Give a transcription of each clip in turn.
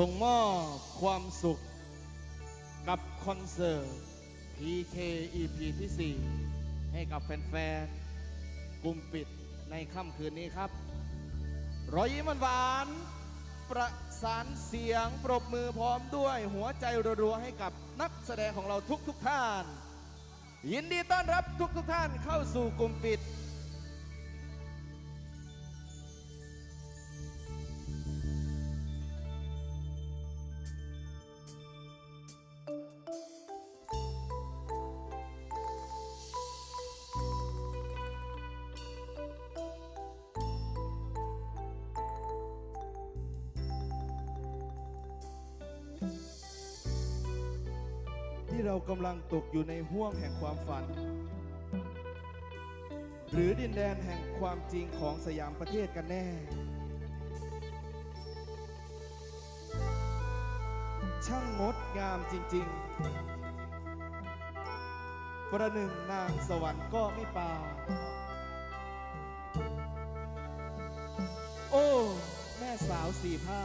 ส่งมอบความสุขกับคอนเสิร์ต PK EP ที่ 4 ให้กับแฟนๆ กลุ่มปิดในค่ำคืนนี้ครับ รอยยิ้มหวาน ประสานเสียงปรบมือพร้อมด้วยหัวใจรัวๆ ให้กับนักแสดงของเราทุกๆท่าน ยินดีต้อนรับทุกๆท่านเข้าสู่กลุ่มปิด ที่เรากำลังตกอยู่ในห่วงแห่งความฝัน หรือดินแดนแห่งความจริงของสยามประเทศกันแน่ ช่างงดงามจริง ๆ ประหนึ่งนางสวรรค์ก็ไม่ปาโอ้ แม่สาวสี่ผ้า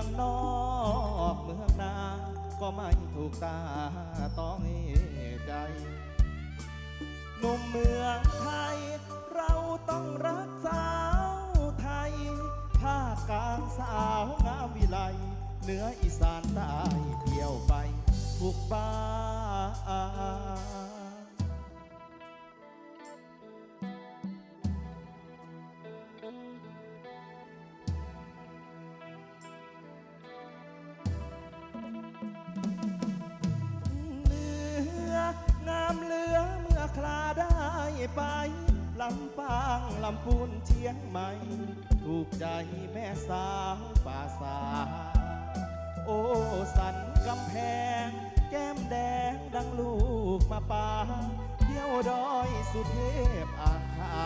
องนอกเมืองนา ก็ไม่ถูกตาต้องใจหนุ่มเมืองไทย เราต้องรักสาวไทยภาคกลางสาวงามวิไลเหนืออีสานใต้เที่ยวไปทุกบ้าน ไปลำปางลำพูนเชียงใหม่ ถูกใจแม่สาวป่าสา โอ้สันกำแพง แก้มแดงดังลูกมาป่าเที่ยวดอยสุเทพอ่างขา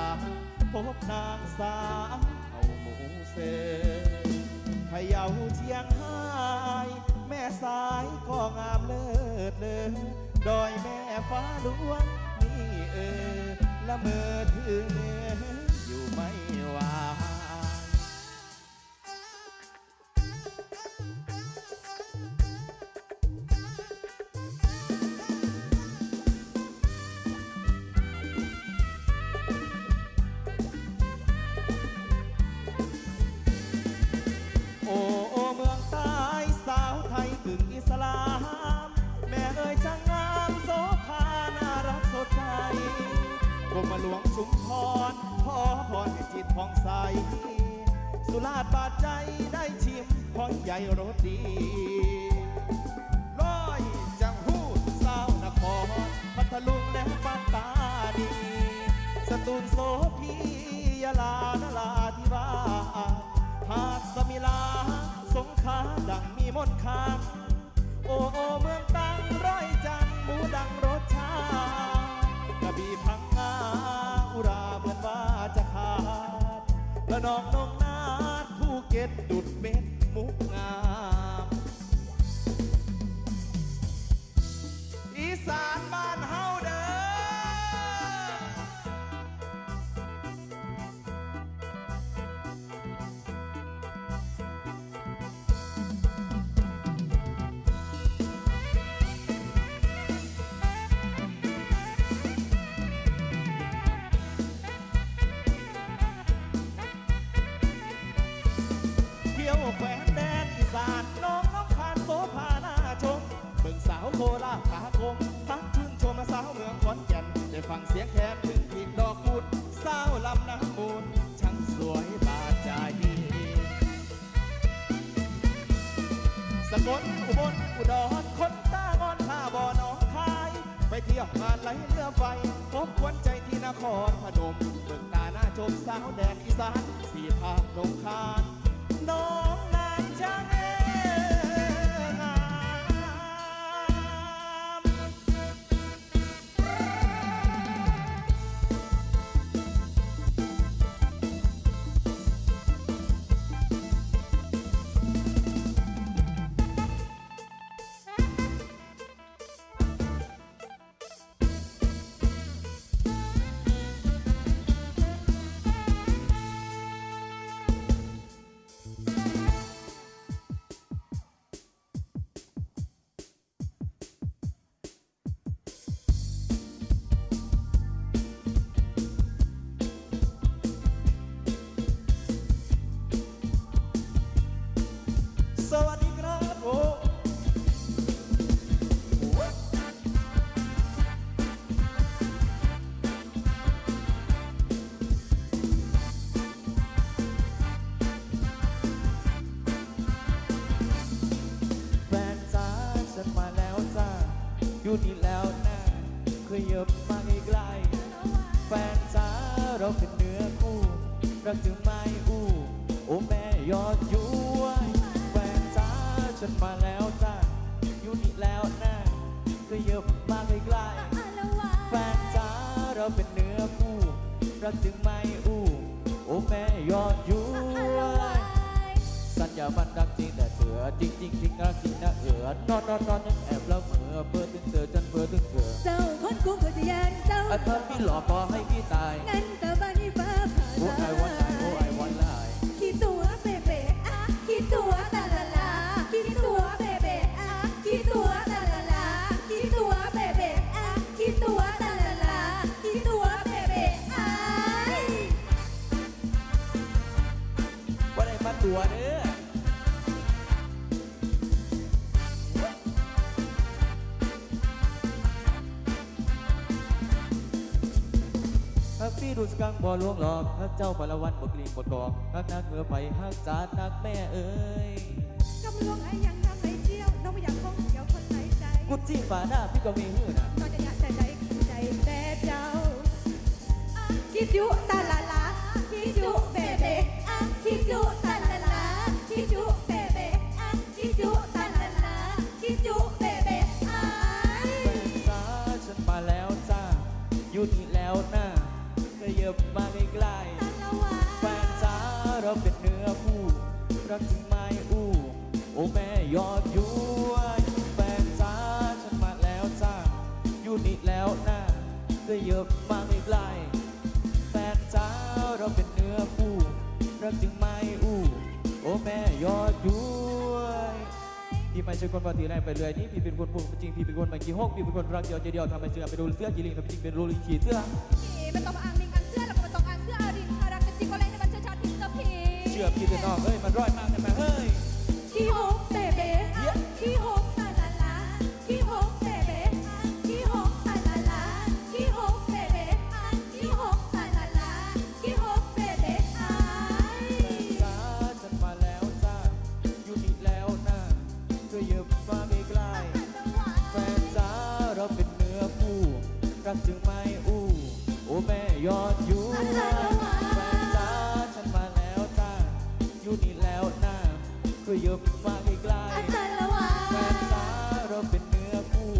พบนางสาวเอาหมูเซพะเยาเชียงไฮ้แม่สายก็งามเลิศเลอดอยแม่ฟ้าหลวงนี่เออ ละเมอถึงอ ชุมพรขอพรให้จิตผ่องใส สุราษฎร์บาดใจได้ชิมพอใหญ่รสดีร้อยจังหูดสาวนครพัทลุงและปัตตานีสตูลโสพียาลานลาธิวาสหาดสมิลา สงขลาดังมีมนต์ค้างโอ้โอเมืองตังร้อยจั แราชขาคมพักชื่นชมสาวเมืองขอนแก่นได้ฟังเสียงแคนถึงพีดดอกกุดสาวลำน้ำมูลช่างสวยบาดใจสกลอุบลอุดรคนตางอนท่าบ่อหนองคาย ไปเที่ยวงานไหลเรือไฟพบควนใจที่นครพนมเบิกตาหน้าชมสาวแดนอีสานสีภาคหนองคานน้อง รักถึงไม่อู้โอ้แม่ยอดย้วยแฟนจ้าฉันมาแล้วจ้าอยู่นี่แล้วนะเคยเยบมาใกล้ๆแฟนจ้าเราเป็นเนื้อคู่รักจึงไม่อู้โอ้แม่ยอดย้วยสัญญามันรักจริงแต่เถือจริงจริงจริงรักจริงนะเอือนอนนอนนอนยังแอบละเมอเพื่อถึงเธอจนเพื่อถึงเธอเจ้าคนกุ้งก็จะยันเจ้าไอ้เธอพี่หลอกก็ให้พี่ตายงั้นแต่บ้าน สกังบ่ลวงหลอกฮักเจ้าบาละวันบ่กลิ้งบ่กอกฮักนักเหงือไปฮักจาดนักแม่เอ้ยกำลวงไอ้ยังทำไม่เที่ยวน้องไม่อยากคงเดียวคนไหนใจกุจี้ฝาหน้าพี่ก็มีหื้อนะก็จะอยากแต่ใจใจแต่เจ้าคิดจุตาลาลาคิดจุเบเบอะคิดจุตาลาลาคิดจุ ยบมาใกล้ตาละวาๆแฟนจ้าเราเป็นเนื้อคู่รักถึงไม่อู้โอ้แม่ยอดย้วยแฟนจ้าฉันมาแล้วจ้าอยู่นี่แล้วนะขยับมาใกล้ๆแฟนจ้าเราเป็นเนื้อคู่รักถึงไม่อู้โอ้แม่ยอดย้วยพี่ไม่ใช่คนปฏิไรไปเลยนี่พี่เป็นคนพูดจริงพี่เป็นคนมากี่ห้องพี่เป็นคนรักเดียวใจเดียวทำไมเสื้อไปดูเสื้อกีริงทำไมจริงเป็นโรลิงขี่เสื้อนี่ไม่ต้องมอ้างมิง อพี่เถอะน้องเฮ้ยมันร้อยมากเลยแม่เฮ้ย ขี้หกเบเบอะขี้หกตาลาลาขี้หกเบเบอะขี้หกตาลาลาขี้หกเบเบอะขี้หกตาลาลาขี้หกเบเบอะจ้าฉันมาแล้วจ้าอยู่นี่แล้วนะก็เยอะมาไม่ไกลแฟนจ้าเราเป็นเนื้อคู่รักจึงไม่อู้ โอ้แม่ยอด ก็ยอะมาไม่ไกลอาจารย์ละวาแฟนจ้าเราเป็นเนื้อคู่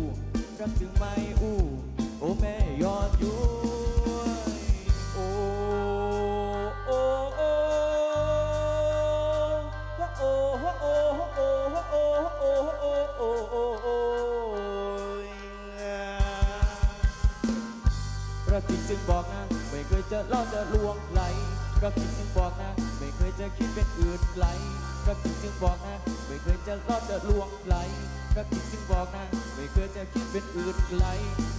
รักจึงไม่อู้โอ้แม่ยอดย้ยโอ้โอ้โอ้โอ้โอ้โอ้โอ้โอ้โอ้โอ้โอ้โอ้โอ้รักจริงจึงบอกนะไม่เคยจะล่อจะลวงไหลรักจริงจึงบอกนะไม่เคยจะคิดเป็นอื่นไกล รักจริงจึงบอกนะ ไม่เคยจะลอดจะลวงไหลรักจริงจึงบอกนะ ไม่เคยจะคิดเป็นอื่นไกล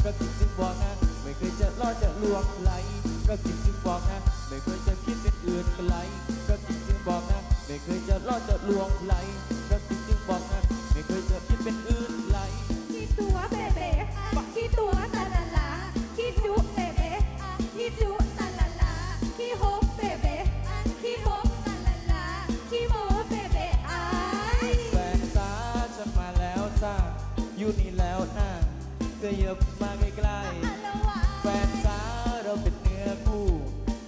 รักจริงจึงบอกนะ ไม่เคยจะลอดจะลวงไหลรักจริงจึงบอกนะ ไม่เคยจะคิดเป็นอื่นไกลรักจริงจึงบอกนะ ไม่เคยจะลอดจะลวงไหลรักจริงจึงบอกนะ ไม่เคยจะคิดเป็นอื่น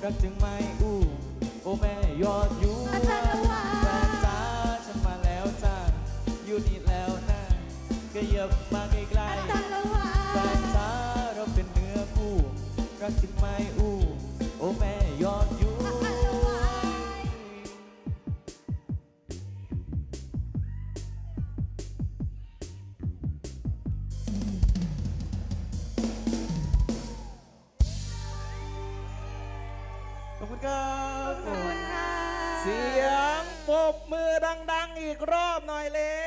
รักจึงไม่อู้โอ้แม่ยอดยูอาจารย์ละวาแฟนจ้าฉันมาแล้วจ้าอยู่นี่แล้วนะก็เยับมาใกล้อาจารย์ละวาๆแฟนจ้าเราเป็นเนื้อคู่รักจึงไม่อู้โอ้แม่ยอด อีกรอบหน่อยเร็